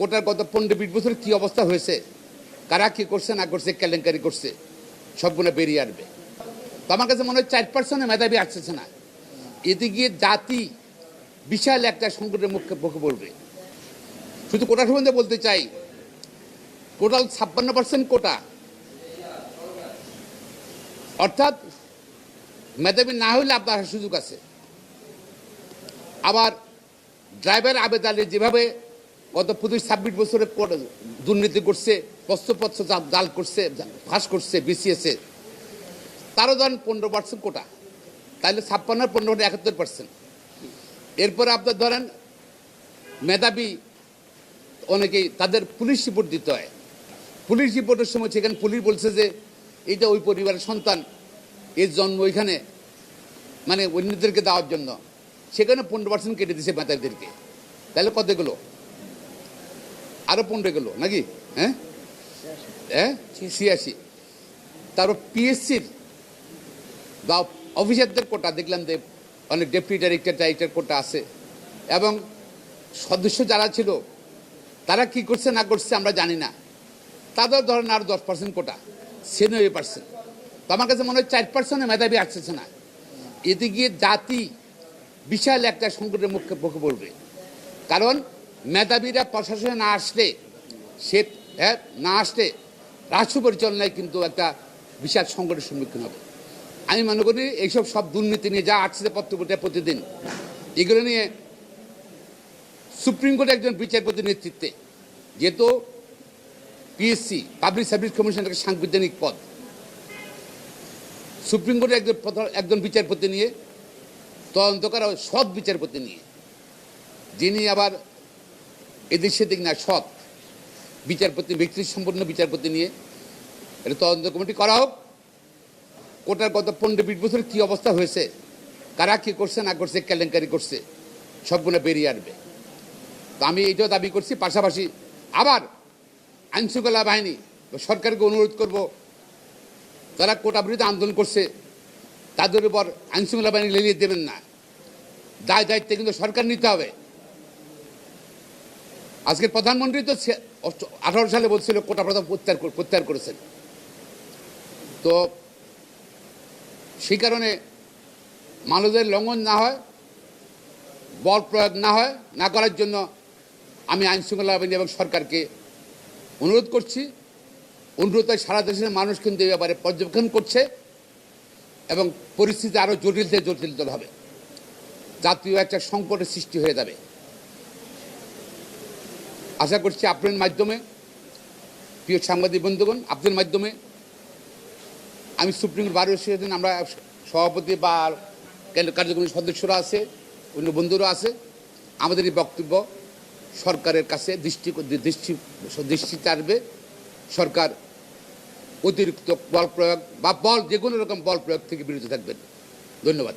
কোটার গত পনেরো বিশ বছর কী অবস্থা হয়েছে? কারা কী করছে, না করছে, কেলেঙ্কারি করছে সবগুলো বেরিয়ে আসবে। তো আমার কাছে মনে হয় চার পার্সেন্ট মেধাবী আসতেছে না। এতে গিয়ে জাতি বিশাল একটা সংকটের মুখে মুখে পড়বে। শুধু কোটা সম্বন্ধে বলতে চাই, টোটাল ছাপ্পান্ন পার্সেন্ট কোটা। অর্থাৎ মেধাবী না হলে আপনার সুযোগ আছে। আবার ড্রাইভার আবেদনে যেভাবে গত পঁচিশ, ছাব্বিশ বছরে দুর্নীতি করছে, প্রশ্নপত্র জা- জাল করছে, ফাঁস করছে বিসিএসে তারও ধরেন পনেরো পার্সেন্ট কোটা। তাহলে ছাপ্পান্ন পনেরো কোটা একাত্তর পার্সেন্ট। এরপরে আপনার ধরেন মেধাবী অনেকেই তাদের পুলিশ রিপোর্ট দিতে হয়। পুলিশ রিপোর্টের সময় সেখানে পুলিশ বলছে যে, এইটা ওই পরিবারের সন্তান, এর জন্ম ওইখানে মানে অন্যদেরকে দেওয়ার জন্য। সেখানে পনেরো পার্সেন্ট কেটে দিছে মেধাবীদেরকে। তাহলে কত গেলো আরও পনেরো গেলো, নাকি? হ্যাঁ? হ্যাঁ? ছিয়াশি। তারপর পিএসসির বা অফিসারদের কোটা, দেখলাম যে অনেক ডেপুটি ডাইরেক্টর ডাইরেক্টর কোটা আছে। এবং সদস্য যারা ছিল, তারা কি করছে, না করছে আমরা জানি না। তাদের ধরেন আর দশ পার্সেন্ট কোটা, ছিয়ানব্বই পার্সেন্ট তো আমার কাছে মনে হয় চার পার্সেন্ট মেধাবী আসতেছে না। এতে গিয়ে জাতি বিশাল একটা সংকটের মুখে মুখে পড়বে। কারণ মেধাবীরা প্রশাসনে না আসলে সে হ্যাঁ, না আসলে রাষ্ট্র পরিচালনায় কিন্তু একটা বিশাল সংকটের সম্মুখীন হবে। আমি মনে করি এইসব সব দুর্নীতি নিয়ে যা আসছে পত্রপত্রে প্রতিদিন এগুলো নিয়ে সুপ্রিম কোর্টে একজন বিচারপতির নেতৃত্বে যেহেতু পিএসসি পাবলিক সার্ভিস কমিশন একটা সাংবিধানিক পদ সুপ্রিম কোর্টে একজন একজন বিচারপতি নিয়ে তদন্ত করা সৎ বিচারপতি নিয়ে যিনি আবার এদিক সেদিক না সৎ বিচারপতি ব্যক্তি সম্পন্ন বিচারপতি নিয়ে এটা তদন্ত কমিটি করা হোক। কোটার গত পনেরো বিশ বছর কী অবস্থা হয়েছে, কারা কী করছে, না করছে, কেলেঙ্কারি করছে সবগুলো বেরিয়ে আসবে। তো আমি এইটাও দাবি করছি, পাশাপাশি আবার আইনশৃঙ্খলা বাহিনী, সরকারকে অনুরোধ করব তারা কোটা বিরুদ্ধে আন্দোলন করছে, তাদের উপর আইনশৃঙ্খলা বাহিনী লেলিয়ে দেবেন না। দায় দায়িত্ব কিন্তু সরকার নিতে হবে। আজকের প্রধানমন্ত্রী তো আঠারো সালে বলছিল কোটা প্রথম প্রত্যাহার প্রত্যাহার করেছেন। তো সেই কারণে মানুষের লঙ্ঘন না হয়, বল প্রয়োগ না হয়, না করার জন্য আমি আইনশৃঙ্খলা বাহিনী এবং সরকারকে অনুরোধ করছি। অনুরোধ সারা দেশের মানুষ কিন্তু এই ব্যাপারে পর্যবেক্ষণ করছে এবং পরিস্থিতি আরও জটিল থেকে জটিলতর হবে। জাতীয় একটা সংকটের সৃষ্টি হয়ে যাবে। আশা করছি আপনার মাধ্যমে, প্রিয় সাংবাদিক বন্ধুগণ, আপনার মাধ্যমে আমি সুপ্রিম বার এসোসিয়েশন আমরা সভাপতি বা কেন্দ্র কার্যক্রমী সদস্যরা আছে, অন্য বন্ধুরা আছে, আমাদের এই বক্তব্য সরকারের কাছে দৃষ্টি দৃষ্টি দৃষ্টি চাড়বে। সরকার অতিরিক্ত বল প্রয়োগ বা বল যে কোনো রকম বল প্রয়োগ থেকে বিরত থাকবেন। ধন্যবাদ।